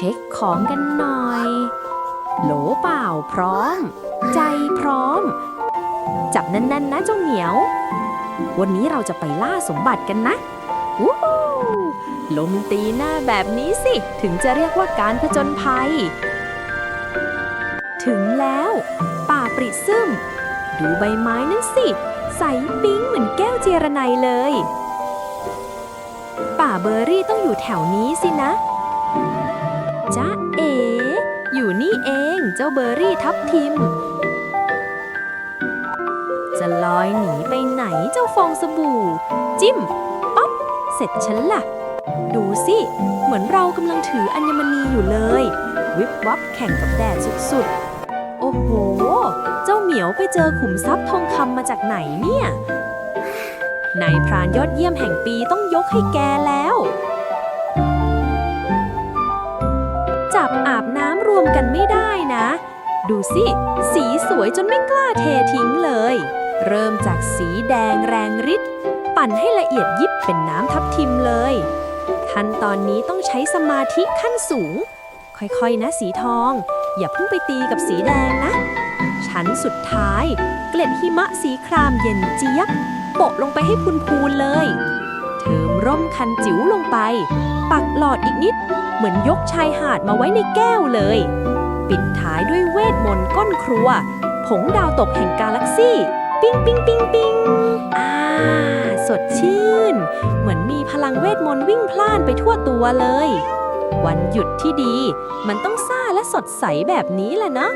ช็คของกันหน่อย โหลเปล่าพร้อม ใจพร้อม จับแน่นๆนะเจ้าเหมียว วันนี้เราจะไปล่าสมบัติกันนะวู้ฮู้ลมตีหน้าแบบนี้สิ ถึงจะเรียกว่าการผจญภัย ถึงแล้ว ป่าปริซึม ดูใบไม้นั่นสิ ใสปิ๊งเหมือนแก้วเจรไนเลย ป่าเบอร์รี่ต้องอยู่แถวนี้สินะ จ๊ะเอ๋อยู่นี่เองเจ้าเบอร์รี่ทับทิม จะลอยหนีไปไหนเจ้าฟองสบู่ จิ้มป๊อปเสร็จฉันล่ะ ดูสิ เหมือนเรากำลังถืออัญมณีอยู่เลย วิบวับแข่งกับแดดสุดๆ โอ้โห เจ้าเหมียวไปเจอขุมทรัพย์ทองคำมาจากไหนเนี่ยนายพรานยอดเยี่ยมแห่งปีต้องยกให้แกแล้ว มกันไม่ได้นะ ดูสิ สีสวยจนไม่กล้าเททิ้งเลย เริ่มจากสีแดงแรงฤทธิ์ปั่นให้ละเอียดยิบเป็นน้ำทับทิมเลย ขั้นตอนนี้ต้องใช้สมาธิขั้นสูง ค่อยๆนะสีทอง อย่าเพิ่งไปตีกับสีแดงนะ ชั้นสุดท้าย เกล็ดหิมะสีครามเย็นเจี๊ยบโปะลงไปให้พูนๆเลย เติมร่มคันจิ๋วลงไป ปักหลอดอีกนิด เหมือนยกชายหาดมาไว้ในแก้วเลย ปิดท้ายด้วยเวทมนต์ก้นครัว ผงดาวตกแห่งกาแล็กซี่ ปิ้งปิ้งปิ้งปิ้งอ่า สดชื่น เหมือนมีพลังเวทมนต์วิ่งพล่านไปทั่วตัวเลย วันหยุดที่ดี มันต้องซ่าและสดใสแบบนี้แหละเนาะ